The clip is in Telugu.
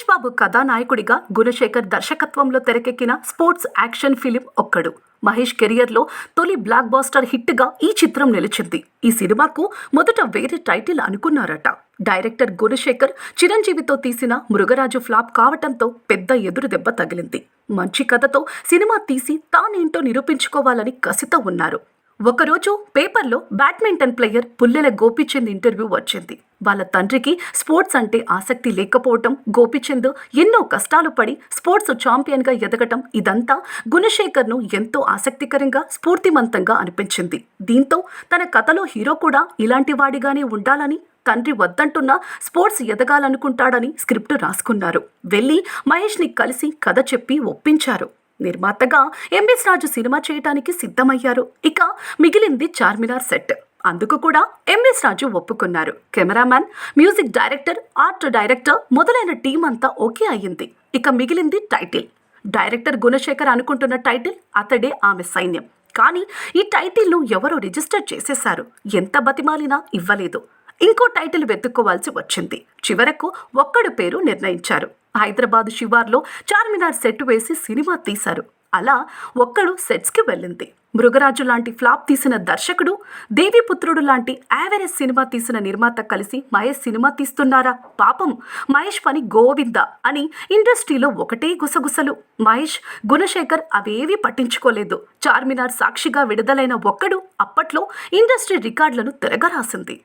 మహేష్ బాబు కథానాయకుడిగా గుణశేఖర్ దర్శకత్వంలో తెరకెక్కిన స్పోర్ట్స్ యాక్షన్ ఫిలిం ఒక్కడు. మహేష్ కెరియర్లో తొలి బ్లాక్ బాస్టర్ హిట్గా ఈ చిత్రం నిలిచింది. ఈ సినిమాకు మొదట వేరే టైటిల్ అనుకున్నారట. డైరెక్టర్ గుణశేఖర్ చిరంజీవితో తీసిన మృగరాజు ఫ్లాప్ కావటంతో పెద్ద ఎదురు దెబ్బ తగిలింది. మంచి కథతో సినిమా తీసి తానేంటో నిరూపించుకోవాలని కసితో ఉన్నారు. ఒకరోజు పేపర్లో badminton player Pullela Gopichand interview వచ్చింది. వాళ్ళ తండ్రికి స్పోర్ట్స్ అంటే ఆసక్తి లేకపోవటం గోపిచంద్ ఎన్నో కష్టాలు పడి స్పోర్ట్స్ ఛాంపియన్గా ఎదగటం ఇదంతా గుణశేఖర్ను ఎంతో ఆసక్తికరంగా స్ఫూర్తిమంతంగా అనిపించింది. దీంతో తన కథలో హీరో కూడా ఇలాంటి వాడిగానే ఉండాలని తండ్రి వద్దంటున్నా స్పోర్ట్స్ ఎదగాలనుకుంటాడని స్క్రిప్ట్ రాసుకున్నారు. వెళ్ళి మహేష్ని కలిసి కథ చెప్పి ఒప్పించారు. నిర్మాతగా ఎంఎస్ రాజు సినిమా చేయటానికి సిద్ధమయ్యారు. ఇక మిగిలింది చార్మినార్ సెట్. అందుకు కూడా ఎంఎస్ రాజు ఒప్పుకున్నారు. Cameraman music director art director మొదలైన టీం అంతా ఓకే అయ్యింది. ఇక మిగిలింది టైటిల్. డైరెక్టర్ గుణశేఖర్ అనుకుంటున్న టైటిల్ అతడే ఆమె సైన్యం. కానీ ఈ టైటిల్ను ఎవరో రిజిస్టర్ చేసేశారు. ఎంత బతిమాలినా ఇవ్వలేదు. ఇంకో టైటిల్ వెతుక్కోవాల్సి వచ్చింది. చివరకు ఒక్కడు పేరు నిర్ణయించారు. హైదరాబాద్ శివార్లో చార్మినార్ సెట్ వేసి సినిమా తీశారు. అలా ఒక్కడు సెట్స్కి వెళ్ళింది. మృగరాజు లాంటి ఫ్లాప్ తీసిన దర్శకుడు దేవిపుత్రుడు లాంటి యావరేజ్ సినిమా తీసిన నిర్మాత కలిసి మహేష్ సినిమా తీస్తున్నారా? పాపం మహేష్ పని గోవింద అని ఇండస్ట్రీలో ఒకటే గుసగుసలు. మహేష్ గుణశేఖర్ అవేవీ పట్టించుకోలేదు. చార్మినార్ సాక్షిగా విడుదలైన ఒక్కడు అప్పట్లో ఇండస్ట్రీ రికార్డులను తిరగరాసింది.